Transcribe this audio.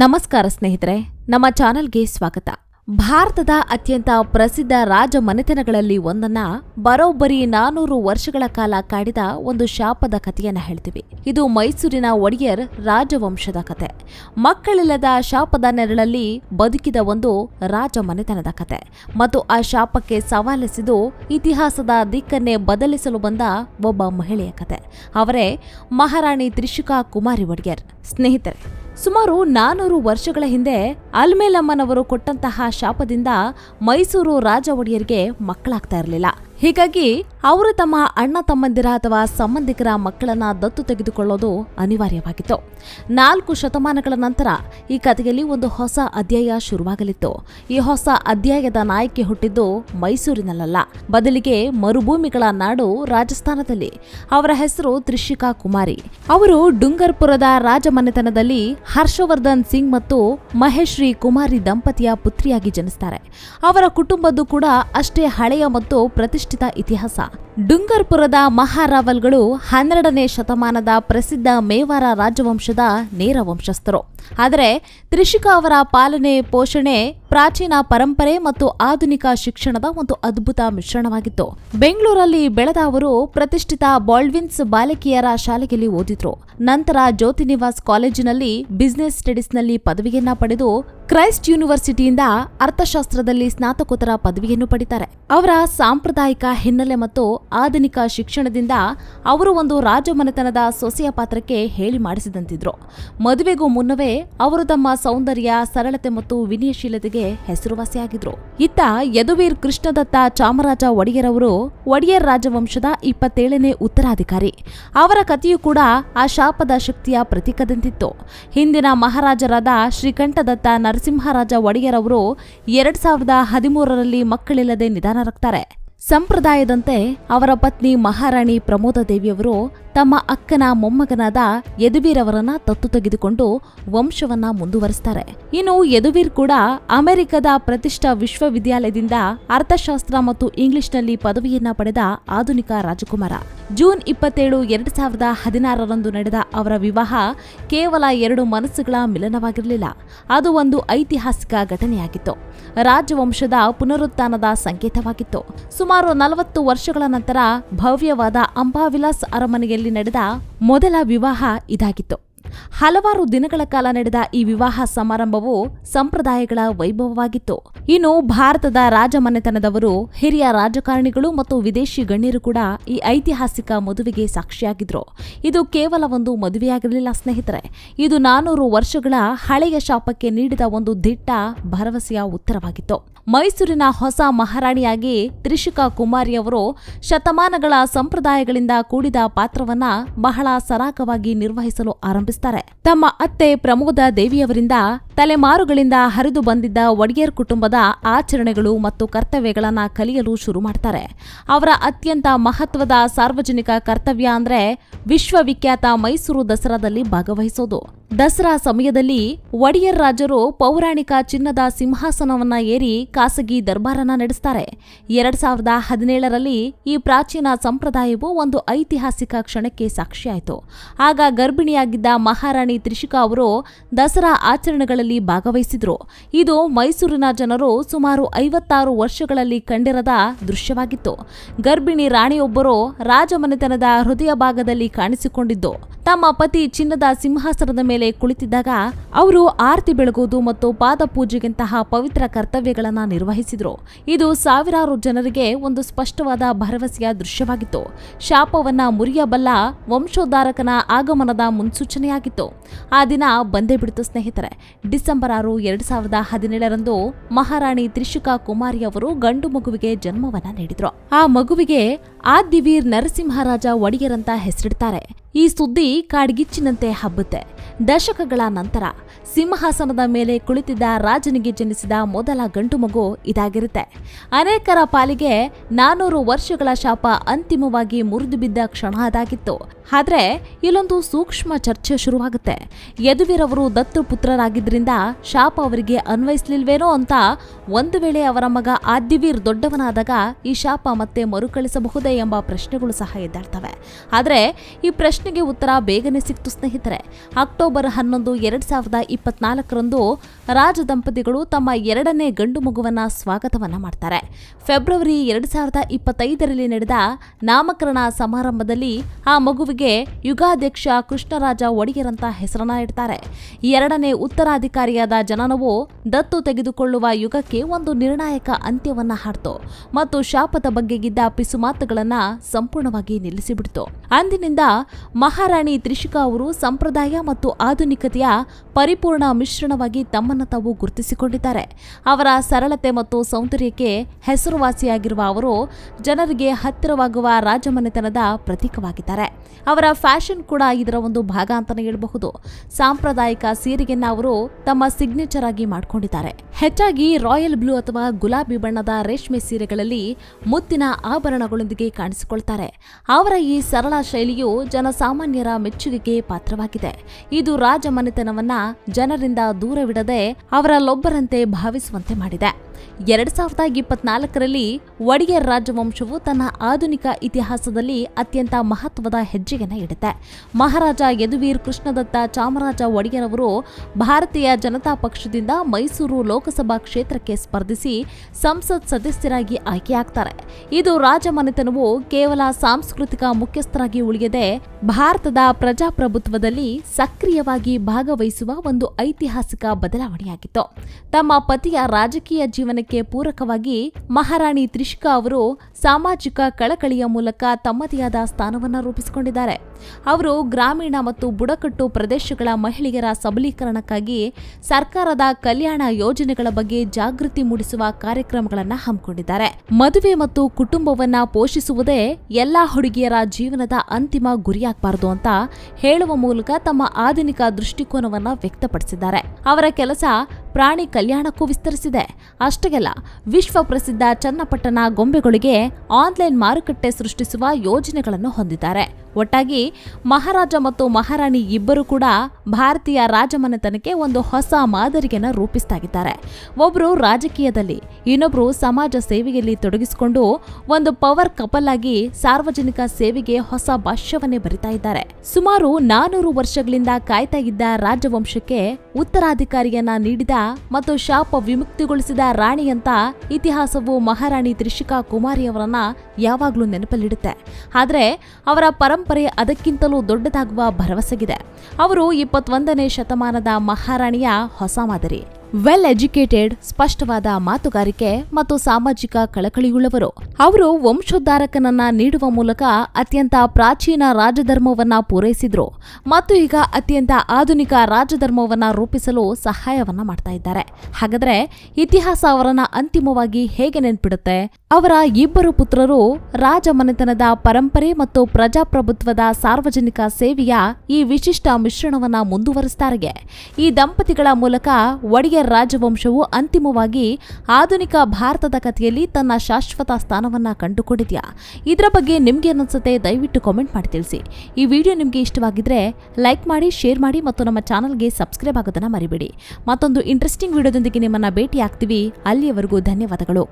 ನಮಸ್ಕಾರ ಸ್ನೇಹಿತರೆ, ನಮ್ಮ ಚಾನೆಲ್ಗೆ ಸ್ವಾಗತ. ಭಾರತದ ಅತ್ಯಂತ ಪ್ರಸಿದ್ಧ ರಾಜ ಮನೆತನಗಳಲ್ಲಿ ಒಂದನ್ನ ಬರೋಬ್ಬರಿ ನಾನೂರು ವರ್ಷಗಳ ಕಾಲ ಕಾಡಿದ ಒಂದು ಶಾಪದ ಕಥೆಯನ್ನ ಹೇಳ್ತೀವಿ. ಇದು ಮೈಸೂರಿನ ಒಡೆಯರ್ ರಾಜವಂಶದ ಕತೆ ಮಕ್ಕಳಿಲ್ಲದ ಶಾಪದ ನೆರಳಲ್ಲಿ ಬದುಕಿದ ಒಂದು ರಾಜ ಮನೆತನದ ಕತೆ ಮತ್ತು ಆ ಶಾಪಕ್ಕೆ ಸವಾಲೆಸೆದು ಇತಿಹಾಸದ ದಿಕ್ಕನ್ನೇ ಬದಲಿಸಲು ಬಂದ ಒಬ್ಬ ಮಹಿಳೆಯ ಕತೆ ಅವರೇ ಮಹಾರಾಣಿ ತ್ರಿಷಿಕಾ ಕುಮಾರಿ ಒಡೆಯರ್. ಸ್ನೇಹಿತರೆ ಸುಮಾರು ನಾನೂರು ವರ್ಷಗಳ ಹಿಂದೆ ಅಲ್ಮೇಲಮ್ಮನವರು ಕೊಟ್ಟಂತಹ ಶಾಪದಿಂದ ಮೈಸೂರು ರಾಜ ಒಡೆಯರಿಗೆ ಮಕ್ಕಳಾಗ್ತಾ ಇರಲಿಲ್ಲ. ಹೀಗಾಗಿ ಅವರು ತಮ್ಮ ಅಣ್ಣ ತಮ್ಮಂದಿರ ಅಥವಾ ಸಂಬಂಧಿಕರ ಮಕ್ಕಳನ್ನ ದತ್ತು ತೆಗೆದುಕೊಳ್ಳೋದು ಅನಿವಾರ್ಯವಾಗಿತ್ತು. ನಾಲ್ಕು ಶತಮಾನಗಳ ನಂತರ ಈ ಕಥೆಯಲ್ಲಿ ಒಂದು ಹೊಸ ಅಧ್ಯಾಯ ಶುರುವಾಗಲಿತ್ತು. ಈ ಹೊಸ ಅಧ್ಯಾಯದ ನಾಯಕಿ ಹುಟ್ಟಿದ್ದು ಮೈಸೂರಿನಲ್ಲ ಬದಲಿಗೆ ಮರುಭೂಮಿಗಳ ನಾಡು ರಾಜಸ್ಥಾನದಲ್ಲಿ. ಅವರ ಹೆಸರು ತ್ರಿಷಿಕಾ ಕುಮಾರಿ. ಅವರು ಡುಂಗರ್ಪುರದ ರಾಜಮನೆತನದಲ್ಲಿ ಹರ್ಷವರ್ಧನ್ ಸಿಂಗ್ ಮತ್ತು ಮಹೇಶ್ರೀ ಕುಮಾರಿ ದಂಪತಿಯ ಪುತ್ರಿಯಾಗಿ ಜನಿಸ್ತಾರೆ. ಅವರ ಕುಟುಂಬದ್ದು ಕೂಡ ಅಷ್ಟೇ ಹಳೆಯ ಮತ್ತು ಪ್ರತಿಷ್ಠಿತ ಇತಿಹಾಸ. ಡುಂಗರ್ಪುರದ ಮಹಾರಾವಲ್ಗಳು ಹನ್ನೆರಡನೇ ಶತಮಾನದ ಪ್ರಸಿದ್ಧ ಮೇವಾರ ರಾಜವಂಶದ ನೇರ ವಂಶಸ್ಥರು. ಆದರೆ ತ್ರಿಷಿಕಾ ಅವರ ಪಾಲನೆ, ಪೋಷಣೆ, ಪ್ರಾಚೀನ ಪರಂಪರೆ ಮತ್ತು ಆಧುನಿಕ ಶಿಕ್ಷಣದ ಒಂದು ಅದ್ಭುತ ಮಿಶ್ರಣವಾಗಿತ್ತು. ಬೆಂಗಳೂರಲ್ಲಿ ಬೆಳೆದ ಅವರು ಪ್ರತಿಷ್ಠಿತ ಬಾಲ್ವಿನ್ಸ್ ಬಾಲಕಿಯರ ಶಾಲೆಯಲ್ಲಿ ಓದಿದ್ರು. ನಂತರ ಜ್ಯೋತಿ ನಿವಾಸ್ ಕಾಲೇಜಿನಲ್ಲಿ ಬಿಸಿನೆಸ್ ಸ್ಟಡೀಸ್ನಲ್ಲಿ ಪದವಿಯನ್ನ ಪಡೆದು ಕ್ರೈಸ್ಟ್ ಯೂನಿವರ್ಸಿಟಿಯಿಂದ ಅರ್ಥಶಾಸ್ತ್ರದಲ್ಲಿ ಸ್ನಾತಕೋತ್ತರ ಪದವಿಯನ್ನು ಪಡಿತಾರೆ. ಅವರ ಸಾಂಪ್ರದಾಯಿಕ ಹಿನ್ನೆಲೆ ಮತ್ತು ಆಧುನಿಕ ಶಿಕ್ಷಣದಿಂದ ಅವರು ಒಂದು ರಾಜಮನೆತನದ ಸೊಸೆಯ ಪಾತ್ರಕ್ಕೆ ಹೇಳಿ ಮಾಡಿಸಿದಂತಿದ್ರು. ಮದುವೆಗೂ ಮುನ್ನವೇ ಅವರು ತಮ್ಮ ಸೌಂದರ್ಯ, ಸರಳತೆ ಮತ್ತು ವಿನಯಶೀಲತೆಗೆ ಹೆಸರುವಾಸಿಯಾಗಿದ್ರು. ಇತ್ತ ಯದುವೀರ್ ಕೃಷ್ಣದತ್ತ ಚಾಮರಾಜ ಒಡೆಯರವರು ಒಡೆಯರ್ ರಾಜವಂಶದ ಇಪ್ಪತ್ತೇಳನೇ ಉತ್ತರಾಧಿಕಾರಿ. ಅವರ ಕಥೆಯೂ ಕೂಡ ಆ ಶಾಪದ ಶಕ್ತಿಯ ಪ್ರತೀಕದಂತಿತ್ತು. ಹಿಂದಿನ ಮಹಾರಾಜರಾದ ಶ್ರೀಕಂಠದತ್ತ ನರಸಿಂಹರಾಜ ಒಡೆಯರವರು ಎರಡ್ ಸಾವಿರದ ಹದಿಮೂರರಲ್ಲಿ ಮಕ್ಕಳಿಲ್ಲದೆ ನಿಧನರಾಗ್ತಾರೆ. ಸಂಪ್ರದಾಯದಂತೆ ಅವರ ಪತ್ನಿ ಮಹಾರಾಣಿ ಪ್ರಮೋದ ದೇವಿಯವರು ತಮ್ಮ ಅಕ್ಕನ ಮೊಮ್ಮಗನಾದ ಯದುವೀರವರನ್ನ ದತ್ತು ತೆಗೆದುಕೊಂಡು ವಂಶವನ್ನ ಮುಂದುವರಿಸ್ತಾರೆ. ಇನ್ನು ಯದುವೀರ್ ಕೂಡ ಅಮೆರಿಕದ ಪ್ರತಿಷ್ಠ ವಿಶ್ವವಿದ್ಯಾಲಯದಿಂದ ಅರ್ಥಶಾಸ್ತ್ರ ಮತ್ತು ಇಂಗ್ಲಿಷ್ನಲ್ಲಿ ಪದವಿಯನ್ನ ಪಡೆದ ಆಧುನಿಕ ರಾಜಕುಮಾರ. ಜೂನ್ ಇಪ್ಪತ್ತೇಳು, ಎರಡ್ ಸಾವಿರದ ಹದಿನಾರರಂದು ನಡೆದ ಅವರ ವಿವಾಹ ಕೇವಲ ಎರಡು ಮನಸ್ಸುಗಳ ಮಿಲನವಾಗಿರಲಿಲ್ಲ. ಅದು ಒಂದು ಐತಿಹಾಸಿಕ ಘಟನೆಯಾಗಿತ್ತು. ರಾಜವಂಶದ ಪುನರುತ್ಥಾನದ ಸಂಕೇತವಾಗಿತ್ತು. ಸುಮಾರು ನಲವತ್ತು ವರ್ಷಗಳ ನಂತರ ಭವ್ಯವಾದ ಅಂಬಾವಿಲಾಸ್ ಅರಮನೆಯಲ್ಲಿ ನಡೆದ ಮೊದಲ ವಿವಾಹ ಇದಾಗಿತ್ತು. ಹಲವಾರು ದಿನಗಳ ಕಾಲ ನಡೆದ ಈ ವಿವಾಹ ಸಮಾರಂಭವು ಸಂಪ್ರದಾಯಗಳ ವೈಭವವಾಗಿತ್ತು. ಇನ್ನು ಭಾರತದ ರಾಜಮನೆತನದವರು, ಹಿರಿಯ ರಾಜಕಾರಣಿಗಳು ಮತ್ತು ವಿದೇಶಿ ಗಣ್ಯರು ಕೂಡ ಈ ಐತಿಹಾಸಿಕ ಮದುವೆಗೆ ಸಾಕ್ಷಿಯಾಗಿದ್ರು. ಇದು ಕೇವಲ ಒಂದು ಮದುವೆಯಾಗಿರಲಿಲ್ಲ ಸ್ನೇಹಿತರೆ. ಇದು ನಾನೂರು ವರ್ಷಗಳ ಹಳೆಯ ಶಾಪಕ್ಕೆ ನೀಡಿದ ಒಂದು ದಿಟ್ಟ ಭರವಸೆಯ ಉತ್ತರವಾಗಿತ್ತು. ಮೈಸೂರಿನ ಹೊಸ ಮಹಾರಾಣಿಯಾಗಿ ತ್ರಿಷಿಕಾ ಕುಮಾರಿಯವರು ಶತಮಾನಗಳ ಸಂಪ್ರದಾಯಗಳಿಂದ ಕೂಡಿದ ಪಾತ್ರವನ್ನ ಬಹಳ ಸರಾಗವಾಗಿ ನಿರ್ವಹಿಸಲು ತಮ್ಮ ಅತ್ತೆ ಪ್ರಮೋದ ದೇವಿಯವರಿಂದ ತಲೆಮಾರುಗಳಿಂದ ಹರಿದು ಬಂದಿದ್ದ ಒಡೆಯರ್ ಕುಟುಂಬದ ಆಚರಣೆಗಳು ಮತ್ತು ಕರ್ತವ್ಯಗಳನ್ನ ಕಲಿಯಲು ಶುರು ಮಾಡ್ತಾರೆ. ಅವರ ಅತ್ಯಂತ ಮಹತ್ವದ ಸಾರ್ವಜನಿಕ ಕರ್ತವ್ಯ ಅಂದ್ರೆ ವಿಶ್ವವಿಖ್ಯಾತ ಮೈಸೂರು ದಸರಾದಲ್ಲಿ ಭಾಗವಹಿಸೋದು. ದಸರಾ ಸಮಯದಲ್ಲಿ ಒಡೆಯರ್ ರಾಜರು ಪೌರಾಣಿಕ ಚಿನ್ನದ ಸಿಂಹಾಸನವನ್ನ ಏರಿ ಖಾಸಗಿ ದರ್ಬಾರನ್ನ ನಡೆಸ್ತಾರೆ. ಎರಡ್ ಸಾವಿರದ ಹದಿನೇಳರಲ್ಲಿ ಈ ಪ್ರಾಚೀನ ಸಂಪ್ರದಾಯವು ಒಂದು ಐತಿಹಾಸಿಕ ಕ್ಷಣಕ್ಕೆ ಸಾಕ್ಷಿಯಾಯಿತು. ಆಗ ಗರ್ಭಿಣಿಯಾಗಿದ್ದ ಮಹಾರಾಣಿ ತ್ರಿಷಿಕಾ ಅವರು ದಸರಾ ಆಚರಣೆಗಳಲ್ಲಿ ಭಾಗವಹಿಸಿದ್ರು. ಇದು ಮೈಸೂರಿನ ಜನರು ಸುಮಾರು ಐವತ್ತಾರು ವರ್ಷಗಳಲ್ಲಿ ಕಂಡಿರದ ದೃಶ್ಯವಾಗಿತ್ತು. ಗರ್ಭಿಣಿ ರಾಣಿಯೊಬ್ಬರು ರಾಜಮನೆತನದ ಹೃದಯ ಭಾಗದಲ್ಲಿ ಕಾಣಿಸಿಕೊಂಡಿದ್ದು. ತಮ್ಮ ಪತಿ ಚಿನ್ನದ ಸಿಂಹಾಸನದ ಮೇಲೆ ಕುಳಿತಿದ್ದಾಗ ಅವರು ಆರತಿ ಬೆಳಗುವುದು ಮತ್ತು ಪಾದ ಪೂಜೆಗಿಂತಹ ಪವಿತ್ರ ಕರ್ತವ್ಯಗಳನ್ನು ನಿರ್ವಹಿಸಿದರು. ಇದು ಸಾವಿರಾರು ಜನರಿಗೆ ಒಂದು ಸ್ಪಷ್ಟವಾದ ಭರವಸೆಯ ದೃಶ್ಯವಾಗಿತ್ತು. ಶಾಪವನ್ನ ಮುರಿಯಬಲ್ಲ ವಂಶೋದ್ಧಾರಕನ ಆಗಮನದ ಮುನ್ಸೂಚನೆಯಾಗಿತ್ತು. ಆ ದಿನ ಬಂದೇ ಬಿಡಿತು ಸ್ನೇಹಿತರೆ. ಡಿಸೆಂಬರ್ ಆರು, ಎರಡು ಸಾವಿರದ ಹದಿನೇಳರಂದು ಮಹಾರಾಣಿ ತ್ರಿಶುಕಾ ಕುಮಾರಿ ಅವರು ಗಂಡು ಮಗುವಿಗೆ ಜನ್ಮವನ್ನ ನೀಡಿದ್ರು. ಆ ಮಗುವಿಗೆ ಆದಿವೀರ್ ನರಸಿಂಹರಾಜ ಒಡೆಯರಂತ ಹೆಸರಿಡ್ತಾರೆ. ಈ ಸುದ್ದಿ ಕಾಡ್ಗಿಚ್ಚಿನಂತೆ ಹಬ್ಬುತ್ತೆ. ದಶಕಗಳ ನಂತರ ಸಿಂಹಾಸನದ ಮೇಲೆ ಕುಳಿತಿದ್ದ ರಾಜನಿಗೆ ಜನಿಸಿದ ಮೊದಲ ಗಂಡು ಮಗು ಇದಾಗಿರುತ್ತೆ. ಅನೇಕರ ಪಾಲಿಗೆ ನಾನೂರು ವರ್ಷಗಳ ಶಾಪ ಅಂತಿಮವಾಗಿ ಮುರಿದು ಬಿದ್ದ ಕ್ಷಣ ಅದಾಗಿತ್ತು. ಆದರೆ ಇಲ್ಲೊಂದು ಸೂಕ್ಷ್ಮ ಚರ್ಚೆ ಶುರುವಾಗುತ್ತೆ. ಯದುವೀರವರು ದತ್ತು ಪುತ್ರರಾಗಿದ್ರಿಂದ ಶಾಪ ಅವರಿಗೆ ಅನ್ವಯಿಸ್ಲಿಲ್ವೇನೋ ಅಂತ ಒಂದು ವೇಳೆ ಅವರ ಮಗ ಆದ್ಯವೀರ್ ದೊಡ್ಡವನಾದಾಗ ಈ ಶಾಪ ಮತ್ತೆ ಮರುಕಳಿಸಬಹುದೇ ಎಂಬ ಪ್ರಶ್ನೆಗಳು ಸಹ ಎದ್ದಾಡ್ತವೆ. ಆದರೆ ಈ ಪ್ರಶ್ನೆಗೆ ಉತ್ತರ ಬೇಗನೆ ಸಿಕ್ತು ಸ್ನೇಹಿತರೆ. ಅಕ್ಟೋಬರ್ ಹನ್ನೊಂದು, ಎರಡ್ ಸಾವಿರದ ಇಪ್ಪತ್ನಾಲ್ಕರಂದು ರಾಜ ದಂಪತಿಗಳು ತಮ್ಮ ಎರಡನೇ ಗಂಡು ಮಗುವನ್ನ ಸ್ವಾಗತವನ್ನ ಮಾಡ್ತಾರೆ. ಫೆಬ್ರವರಿ ಎರಡ್ ಸಾವಿರದ ಇಪ್ಪತ್ತೈದರಲ್ಲಿ ನಡೆದ ನಾಮಕರಣ ಸಮಾರಂಭದಲ್ಲಿ ಆ ಮಗುವಿಗೆ ಯುಗಾಧ್ಯಕ್ಷ ಕೃಷ್ಣರಾಜ ಒಡೆಯರಂತ ಹೆಸರನ್ನ ಇಡ್ತಾರೆ. ಎರಡನೇ ಉತ್ತರಾಧಿಕಾರಿಯಾದ ಜನನವು ದತ್ತು ತೆಗೆದುಕೊಳ್ಳುವ ಯುಗಕ್ಕೆ ಒಂದು ನಿರ್ಣಾಯಕ ಅಂತ್ಯವನ್ನ ಹಾಡ್ತು ಮತ್ತು ಶಾಪದ ಬಗ್ಗೆಗಿದ್ದ ಪಿಸುಮಾತುಗಳನ್ನ ಸಂಪೂರ್ಣವಾಗಿ ನಿಲ್ಲಿಸಿಬಿಡ್ತು. ಅಂದಿನಿಂದ ಮಹಾರಾಣಿ ತ್ರಿಷಿಕಾ ಅವರು ಸಂಪ್ರದಾಯ ಮತ್ತು ಆಧುನಿಕತೆಯ ಪರಿಪೂರ್ಣ ಮಿಶ್ರಣವಾಗಿ ತಮ್ಮನ್ನು ತಾವು ಗುರುತಿಸಿಕೊಂಡಿದ್ದಾರೆ. ಅವರ ಸರಳತೆ ಮತ್ತು ಸೌಂದರ್ಯಕ್ಕೆ ಹೆಸರುವಾಸಿಯಾಗಿರುವ ಅವರು ಜನರಿಗೆ ಹತ್ತಿರವಾಗುವ ರಾಜಮನೆತನದ ಪ್ರತೀಕವಾಗಿದ್ದಾರೆ. ಅವರ ಫ್ಯಾಷನ್ ಕೂಡ ಇದರ ಒಂದು ಭಾಗ ಅಂತಲೇ ಹೇಳಬಹುದು. ಸಾಂಪ್ರದಾಯಿಕ ಸೀರೆಯನ್ನ ಅವರು ತಮ್ಮ ಸಿಗ್ನೇಚರ್ ಆಗಿ ಮಾಡಿಕೊಂಡಿದ್ದಾರೆ. ಹೆಚ್ಚಾಗಿ ರಾಯಲ್ ಬ್ಲೂ ಅಥವಾ ಗುಲಾಬಿ ಬಣ್ಣದ ರೇಷ್ಮೆ ಸೀರೆಗಳಲ್ಲಿ ಮುತ್ತಿನ ಆಭರಣಗಳೊಂದಿಗೆ ಕಾಣಿಸಿಕೊಳ್ತಾರೆ. ಅವರ ಈ ಸರಳ ಶೈಲಿಯು ಜನಸಾಮಾನ್ಯರ ಮೆಚ್ಚುಗೆಗೆ ಪಾತ್ರವಾಗಿದೆ. ಇದು ರಾಜಮನೆತನವನ್ನ ಜನರಿಂದ ದೂರವಿಡದೆ ಅವರಲ್ಲೊಬ್ಬರಂತೆ ಭಾವಿಸುವಂತೆ ಮಾಡಿದೆ. ಎರಡ್ ಸಾವಿರದ ಇಪ್ಪತ್ನಾಲ್ಕರಲ್ಲಿ ಒಡೆಯರ್ ರಾಜವಂಶವು ತನ್ನ ಆಧುನಿಕ ಇತಿಹಾಸದಲ್ಲಿ ಅತ್ಯಂತ ಮಹತ್ವದ ಹೆಜ್ಜೆಯನ್ನು ಇಡುತ್ತೆ ಮಹಾರಾಜ ಯದುವೀರ್ ಕೃಷ್ಣದತ್ತ ಚಾಮರಾಜ ಒಡೆಯರ್ ಅವರು ಭಾರತೀಯ ಜನತಾ ಪಕ್ಷದಿಂದ ಮೈಸೂರು ಲೋಕಸಭಾ ಕ್ಷೇತ್ರಕ್ಕೆ ಸ್ಪರ್ಧಿಸಿ ಸಂಸತ್ ಸದಸ್ಯರಾಗಿ ಆಯ್ಕೆಯಾಗ್ತಾರೆ. ಇದು ರಾಜಮನೆತನವು ಕೇವಲ ಸಾಂಸ್ಕೃತಿಕ ಮುಖ್ಯಸ್ಥರಾಗಿ ಉಳಿಯದೆ ಭಾರತದ ಪ್ರಜಾಪ್ರಭುತ್ವದಲ್ಲಿ ಸಕ್ರಿಯವಾಗಿ ಭಾಗವಹಿಸುವ ಒಂದು ಐತಿಹಾಸಿಕ ಬದಲಾವಣೆಯಾಗಿತ್ತು. ತಮ್ಮ ಪತಿಯ ರಾಜಕೀಯ ಜೀವನಕ್ಕೆ ಪೂರಕವಾಗಿ ಮಹಾರಾಣಿ ತ್ರಿಷ್ಕಾ ಅವರು ಸಾಮಾಜಿಕ ಕಳಕಳಿಯ ಮೂಲಕ ತಮ್ಮದೇ ಆದ ಸ್ಥಾನವನ್ನು ರೂಪಿಸಿಕೊಂಡಿದ್ದಾರೆ. ಅವರು ಗ್ರಾಮೀಣ ಮತ್ತು ಬುಡಕಟ್ಟು ಪ್ರದೇಶಗಳ ಮಹಿಳೆಯರ ಸಬಲೀಕರಣಕ್ಕಾಗಿ ಸರ್ಕಾರದ ಕಲ್ಯಾಣ ಯೋಜನೆಗಳ ಬಗ್ಗೆ ಜಾಗೃತಿ ಮೂಡಿಸುವ ಕಾರ್ಯಕ್ರಮಗಳನ್ನು ಹಮ್ಮಿಕೊಂಡಿದ್ದಾರೆ. ಮದುವೆ ಮತ್ತು ಕುಟುಂಬವನ್ನು ಪೋಷಿಸುವುದೇ ಎಲ್ಲಾ ಹುಡುಗಿಯರ ಜೀವನದ ಅಂತಿಮ ಗುರಿಯಾಗಬಾರದು ಅಂತ ಹೇಳುವ ಮೂಲಕ ತಮ್ಮ ಆಧುನಿಕ ದೃಷ್ಟಿಕೋನವನ್ನ ವ್ಯಕ್ತಪಡಿಸಿದ್ದಾರೆ. ಅವರ ಕೆಲಸ ಪ್ರಾಣಿ ಕಲ್ಯಾಣಕ್ಕೂ ವಿಸ್ತರಿಸಿದೆ. ಅಷ್ಟೇ ಅಲ್ಲ ವಿಶ್ವ ಪ್ರಸಿದ್ಧ ಚನ್ನಪಟ್ಟಣ ಗೊಂಬೆಗಳಿಗೆ ಆನ್ಲೈನ್ ಮಾರುಕಟ್ಟೆ ಸೃಷ್ಟಿಸುವ ಯೋಜನೆಗಳನ್ನು ಹೊಂದಿದ್ದಾರೆ. ಒಟ್ಟಾಗಿ ಮಹಾರಾಜ ಮತ್ತು ಮಹಾರಾಣಿ ಇಬ್ಬರು ಕೂಡ ಭಾರತೀಯ ರಾಜಮನೆತನಕ್ಕೆ ಒಂದು ಹೊಸ ಮಾದರಿಯನ್ನು ರೂಪಿಸ್ತಾಗಿದ್ದಾರೆ. ಒಬ್ಬರು ರಾಜಕೀಯದಲ್ಲಿ ಇನ್ನೊಬ್ಬರು ಸಮಾಜ ಸೇವೆಯಲ್ಲಿ ತೊಡಗಿಸಿಕೊಂಡು ಒಂದು ಪವರ್ ಕಪಲ್ ಆಗಿ ಸಾರ್ವಜನಿಕ ಸೇವೆಗೆ ಹೊಸ ಭಾಷ್ಯವನ್ನೇ ಬರಿತಾ ಇದ್ದಾರೆ. ಸುಮಾರು ನಾನೂರು ವರ್ಷಗಳಿಂದ ಕಾಯ್ತಾ ಇದ್ದ ರಾಜವಂಶಕ್ಕೆ ಉತ್ತರಾಧಿಕಾರಿಯನ್ನ ನೀಡಿದ ಮತ್ತು ಶಾಪ ವಿಮುಕ್ತಿಗೊಳಿಸಿದ ರಾಣಿಯಂತ ಇತಿಹಾಸವು ಮಹಾರಾಣಿ ತ್ರಿಷಿಕಾ ಕುಮಾರಿಯವರನ್ನ ಯಾವಾಗಲೂ ನೆನಪಲ್ಲಿಡುತ್ತೆ. ಆದರೆ ಅವರ ಪರಂಪರೆ ಅದಕ್ಕಿಂತಲೂ ದೊಡ್ಡದಾಗುವ ಭರವಸೆಗಿದೆ. ಅವರು ಇಪ್ಪತ್ತೊಂದನೇ ಶತಮಾನದ ಮಹಾರಾಣಿಯ ಹೊಸ ಮಾದರಿ. ವೆಲ್ ಎಜುಕೇಟೆಡ್ ಸ್ಪಷ್ಟವಾದ ಮಾತುಗಾರಿಕೆ ಮತ್ತು ಸಾಮಾಜಿಕ ಕಳಕಳಿಯುಳ್ಳವರು. ಅವರು ವಂಶೋದ್ಧಾರಕನನ್ನ ನೀಡುವ ಮೂಲಕ ಅತ್ಯಂತ ಪ್ರಾಚೀನ ರಾಜಧರ್ಮವನ್ನ ಪೂರೈಸಿದ್ರು ಮತ್ತು ಈಗ ಅತ್ಯಂತ ಆಧುನಿಕ ರಾಜಧರ್ಮವನ್ನ ರೂಪಿಸಲು ಸಹಾಯವನ್ನ ಮಾಡ್ತಾ ಇದ್ದಾರೆ. ಹಾಗಾದ್ರೆ ಇತಿಹಾಸ ಅವರನ್ನ ಅಂತಿಮವಾಗಿ ಹೇಗೆ ನೆನ್ಪಿಡುತ್ತೆ? ಅವರ ಇಬ್ಬರು ಪುತ್ರರು ರಾಜಮನೆತನದ ಪರಂಪರೆ ಮತ್ತು ಪ್ರಜಾಪ್ರಭುತ್ವದ ಸಾರ್ವಜನಿಕ ಸೇವೆಯ ಈ ವಿಶಿಷ್ಟ ಮಿಶ್ರಣವನ್ನ ಮುಂದುವರಿಸ್ತಾರೆ ಈ ದಂಪತಿಗಳ ಮೂಲಕ ರಾಜವಂಶವು ಅಂತಿಮವಾಗಿ ಆಧುನಿಕ ಭಾರತದ ಕಥೆಯಲ್ಲಿ ತನ್ನ ಶಾಶ್ವತ ಸ್ಥಾನವನ್ನು ಕಂಡುಕೊಂಡಿದೆಯಾ? ಇದರ ಬಗ್ಗೆ ನಿಮಗೆ ಅನಿಸುತ್ತೆ, ದಯವಿಟ್ಟು ಕಾಮೆಂಟ್ ಮಾಡಿ ತಿಳಿಸಿ. ಈ ವಿಡಿಯೋ ನಿಮಗೆ ಇಷ್ಟವಾಗಿದ್ದರೆ ಲೈಕ್ ಮಾಡಿ ಶೇರ್ ಮಾಡಿ ಮತ್ತು ನಮ್ಮ ಚಾನಲ್ಗೆ ಸಬ್ಸ್ಕ್ರೈಬ್ ಆಗೋದನ್ನು ಮರಿಬೇಡಿ. ಮತ್ತೊಂದು ಇಂಟ್ರೆಸ್ಟಿಂಗ್ ವಿಡಿಯೋದೊಂದಿಗೆ ನಿಮ್ಮನ್ನು ಭೇಟಿ ಆಗ್ತೀವಿ ಅಲ್ಲಿಯವರೆಗೂ ಧನ್ಯವಾದಗಳು.